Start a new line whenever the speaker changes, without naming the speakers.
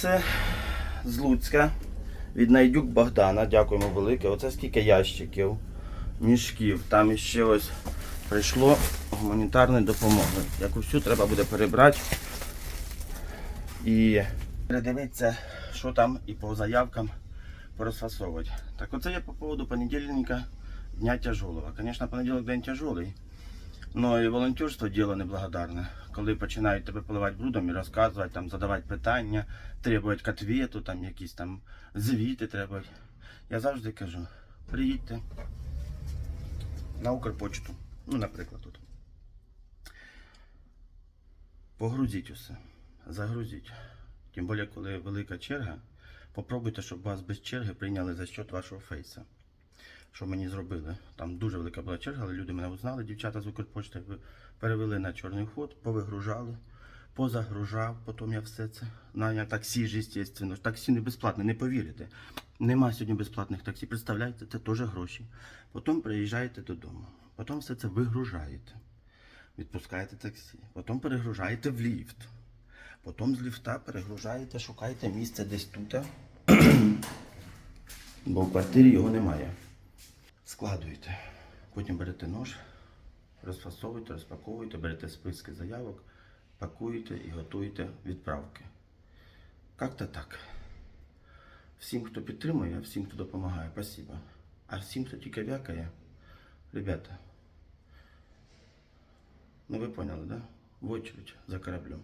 Це з Луцька від Найдюк Богдана. Дякуємо велике. Оце скільки ящиків, мішків. Там іще ось прийшло гуманітарної допомоги. Яку всю треба буде перебрати і передивитися, що там і по заявкам порозфасовувати. Так оце я по поводу понедільника дня тяжелого. Звісно, понеділок день тяжелий. Ну і волонтерство діло неблагодарне. Коли починають тебе поливати брудом і розказувати, там, задавати питання, требують ответу, там якісь там звіти требують. Я завжди кажу, приїдьте на Укрпочту, ну, наприклад, тут. Погрузіть усе, загрузіть. Тим більше, коли велика черга, попробуйте, щоб вас без черги прийняли за счет вашого фейса. Що мені зробили? Там дуже велика була черга, але люди мене узнали, дівчата з Укрпочти перевели на чорний ход, повигружали, позагружав, потім я все це. Наняв таксі звісно. Таксі не безплатне, не повірите. Нема сьогодні безплатних таксі. Представляєте, це теж гроші. Потім приїжджаєте додому. Потім все це вигружаєте. Відпускаєте таксі. Потім перегружаєте в ліфт. Потім з ліфта перегружаєте, шукаєте місце десь тут. Бо в квартирі його немає. Складуєте. Потім берете нож, розфасовуєте, розпаковуєте, берете списки заявок, пакуєте і готуєте відправки. Как-то так. Всім, хто підтримує, всім, хто допомагає, спасибо. А всім, хто тільки вякає, ребята, ну ви поняли, да? В очередь за кораблем.